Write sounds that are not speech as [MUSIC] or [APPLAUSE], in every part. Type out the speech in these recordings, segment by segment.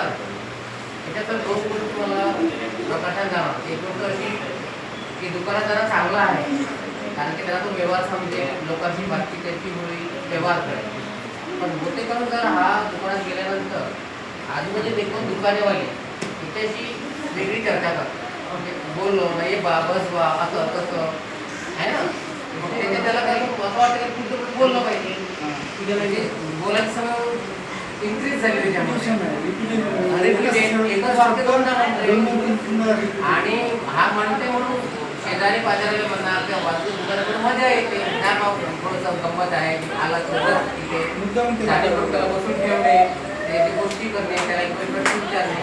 अर्थ त्याच्यात दोन गोष्टी मला प्रकाशात जाणार. एक गोष्ट अशी की दुकानात जरा चांगला आहे कारण की त्याला तो व्यवहार समजेल. लोकांची बातचीत त्याची होईल व्यवहार करेल. पण होते करून जर हा दुकानात गेल्यानंतर आजूबाजू देखून दुकानेवाले त्याच्याशी वेगळी चर्चा करतात. म्हणजे बोललो नाही बा बस वा असं तसं. आहे ना? त्याला काही असं वाटतं की बोललं पाहिजे. म्हणजे बोलायचं इन्क्रीज झाली म्हणतोय आणि हा म्हणते म्हणून शेजारी पाजारीला म्हणणार किंवा वाजू दुकानाकडे मजा येते. त्या भाव थोडंसं गंमत आहे. आला तर तिथे डोक्याला बसून ठेवणे त्याची गोष्टी करणे त्याला प्रश्न विचारणे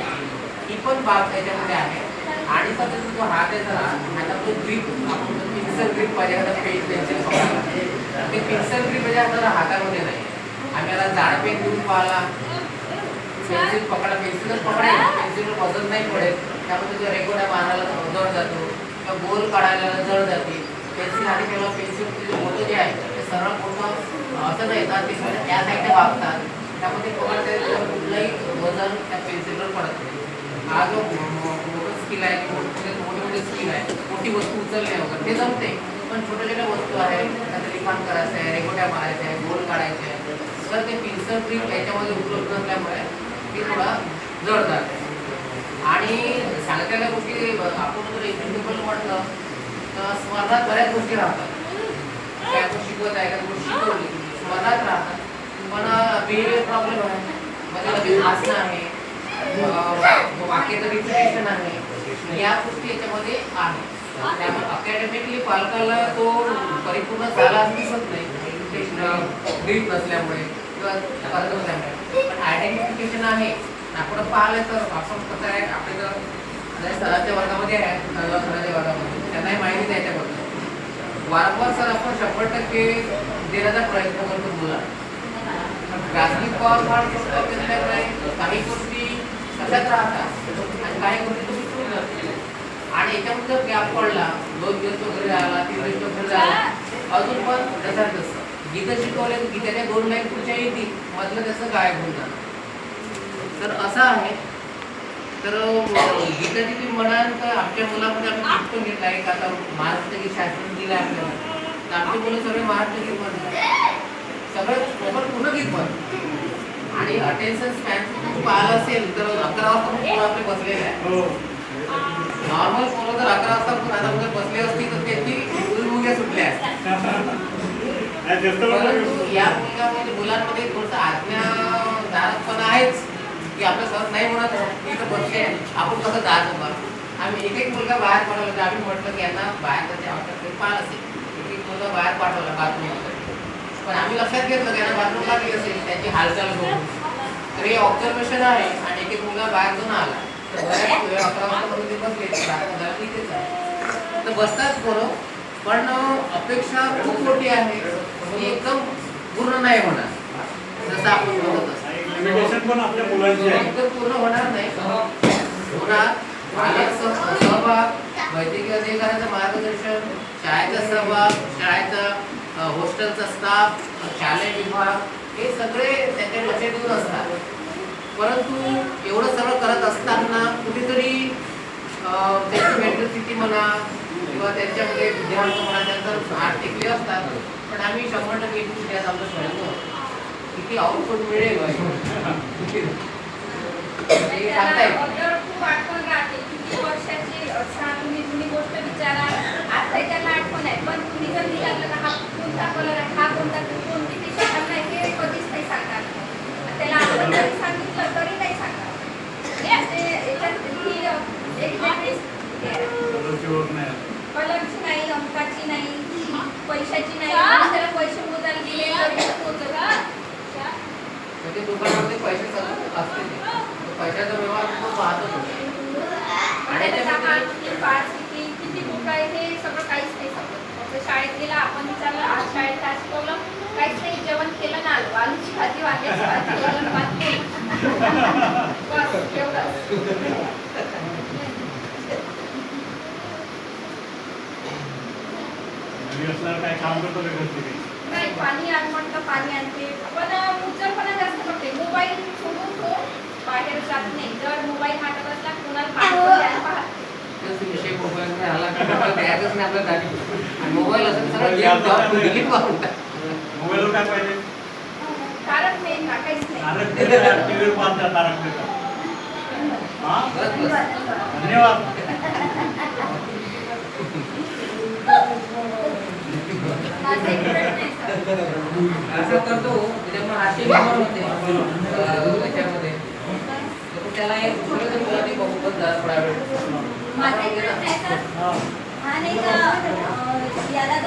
ही पण बाब त्याच्यामध्ये आहे. आणि सध्या जो हात आहे जरा आता तो ग्रीप आपण पिक्सल ग्रीप आता पेज पेन्सिल ते पिक्सल ग्रीप म्हणजे जरा हातामध्ये नाही. आम्ही आता जाड पेन घेऊन पाहिला. पेन्सिल पकडा पेन्सिलच पकडेल पेन्सिलवर वजन नाही पडेल त्यामध्ये जो रेगोड्या मारायला जड जातो. किंवा गोल काढायला जड जाते. पेन्सिल आणि तेव्हा पेन्सिल जे मोठं जे आहे ते सरळ मोठं असं नाही येतात ते सगळं त्या साईडने वागतात त्यामध्ये पकडते तर कुठलंही वजन त्या पेन्सिलवर पडत नाही. हा जो मोठं स्किल आहे मोठे मोठे स्किल आहे मोठी वस्तू उचलणे वगैरे ते जमते. पण छोट्या छोट्या वस्तू आहेत त्याचं लिखाण करायचं आहे आहे गोल काढायचे आहे तर ते पिन्सल ट्रिप याच्यामध्ये उपलब्ध नसल्यामुळे ते थोडा जड जाते आणि सांगलेल्या गोष्टी आपण जर एक्झिक्युबल म्हटलं तर स्पर्धात बऱ्याच गोष्टी राहतात. काय आपण शिकवत आहे का गोष्टी शिकवली स्पर्धात राहतात. पण बिहेवियर प्रॉब्लेम आहे. म्हणजे मध्ये आहे वाक्याचं रिपिटेशन आहे. या गोष्टी याच्यामध्ये आहे त्यामुळे अकॅडमिकली पालकाला तो परिपूर्ण झाला दिसत नाही. ग्रीप नसल्यामुळे किंवा नसल्यामुळे. पण आयडेंटिफिकेशन आहे. आपण पाहिलं तर आपण कसं आहे आपले तर सराच्या वर्गामध्ये आहे सराच्या वर्गामध्ये. त्यांनाही माहिती त्याच्याबद्दल. वारंवार सर आपण शंभर टक्के देण्याचा प्रयत्न करतो मुला राजकीय पॉवर फार काही गोष्टी तशाच राहतात. आणि काही गोष्टी तुम्ही सुरू आणि याच्यामध्ये गॅप पडला दोन दिवस वगैरे आला तीन दिवस वगैरे आला अजून पण तसंच तसं गीतं शिकवले तर गीताच्या दोन लाईन पुढच्या येतील. मधलं तसं गायब होऊन जातं. तर असं आहे. तर गीताची तुम्ही म्हणाल तर आमच्या मुलामध्ये आम्ही गीत पण घेतलं. आहे का आता महाराष्ट्र गीत शास्त्र दिलं आपल्याला. तर आमची मुलं सगळे महाराष्ट्र गीत म्हणतात. सगळं पण पूर्ण गीत म्हणतात. आणि अटेन्शन स्पॅन पाहिलं असेल तर अकरा वाजता पण आपले बसलेले आहे नॉर्मल पोरं जर अकरा वाजता पण हातामध्ये बसले असतील तर त्यांची मुग्या सुटल्या असतात परंतु या मुलगामध्ये मुलांमध्ये थोडंसं आज्ञाधारकपणा आहेच की आपलं सर नाही म्हणत तर बसले. आपण कसं जात होता. आम्ही एक एक मुलगा बाहेर पडवला तर आम्ही म्हटलं की यांना बाहेर आवश्यकता पाहिलं असेल. एक एक मुलगा बाहेर पाठवला बाथरूम पण आम्ही लक्षात घेतलं की यांना बाथरूम लागली असेल. त्याची हालचाल बघून. तर हे ऑब्झर्वेशन आहे. आणि एक एक मुलगा बाहेर जाऊन आला. तर बऱ्याच वेळ अकरा वाजता बसले. तर बाथरूम झालं पण अपेक्षा खूप मोठी आहे. ती एकदम पूर्ण नाही होणार. जसं आपण बघत असतो. पूर्ण होणार नाही. सहभाग वैद्यकीय अधिकाऱ्याचं मार्गदर्शन शाळेचा सहभाग शाळेचा हॉस्टेलचा स्टाफ शालेय विभाग हे सगळे त्याच्या लक्ष देऊन असतात. परंतु एवढं सगळं करत असताना कुठेतरी त्यांची मेंटल स्थिती म्हणा किंवा त्यांच्यामध्ये विद्यार्थी म्हणा त्यांचा हात टेकले असतात पण आम्ही शंभर टक्के एक विद्यार्थी आमचं खेळतो किती आउटपुट मिळेल [LAUGHS] हे सांगता येत नाही. अगोदर खूप आठवण राहते किती वर्षाची छान तुम्ही जुनी गोष्ट विचारा आता त्याला आठवण आहे पण तुम्ही जर विचारलं का हा कोणता कलर आहे हा कोणता कोणती टी शर्ट घालणार आहे, हे कधीच नाही सांगणार त्याला आपण जरी सांगितलं तरी नाही सांगणार हे असे याच्यात ही एक्झॅक्टली मुलांची ओळख नाही आली. कलरची नाही अंकाची नाही पैशाची नाही त्याला पैसे मोजायला गेले म्हणजे दुकानामध्ये पैसे चालू असते ते. तो पैशाचा व्यवहार खूप वाहतच होतो. आणि आणि त्याचा त्याच्यामध्ये हात किती पाच किती किती बुक आहे हे सगळं काहीच नाही समजत. फक्त शाळेत गेला आपण विचारलं आज शाळेत काय शिकवलं? काहीच नाही जेवण केलं ना आलो आलूची भाजी वांग्याची भाजी. बस. काम करतो का घरची काही? नाही पाणी आण म्हटलं पाणी आणते. पण उचलपणा जास्त करते मोबाईल सोडून तो बाहेर जात नाही. जर मोबाईल हातात असला कोणाला पाठवून द्यायला पाहत तोच विषय मोबाईलकडे आला की मोबाईल द्यायचंच नाही आपल्या गाडी आणि मोबाईल असेल तर सगळं डिलीट डिलीट करून टाक. मोबाईलवर काय पाहिजे? कारण काहीच नाही. टीव्हीवर हा? बस धन्यवाद माझा एक प्रश्न आहे सर असं करतो त्याच्यामुळे हास्य निर्माण होते त्याच्यामध्ये. तर त्याला एक सगळं मुलांनी बघून जरा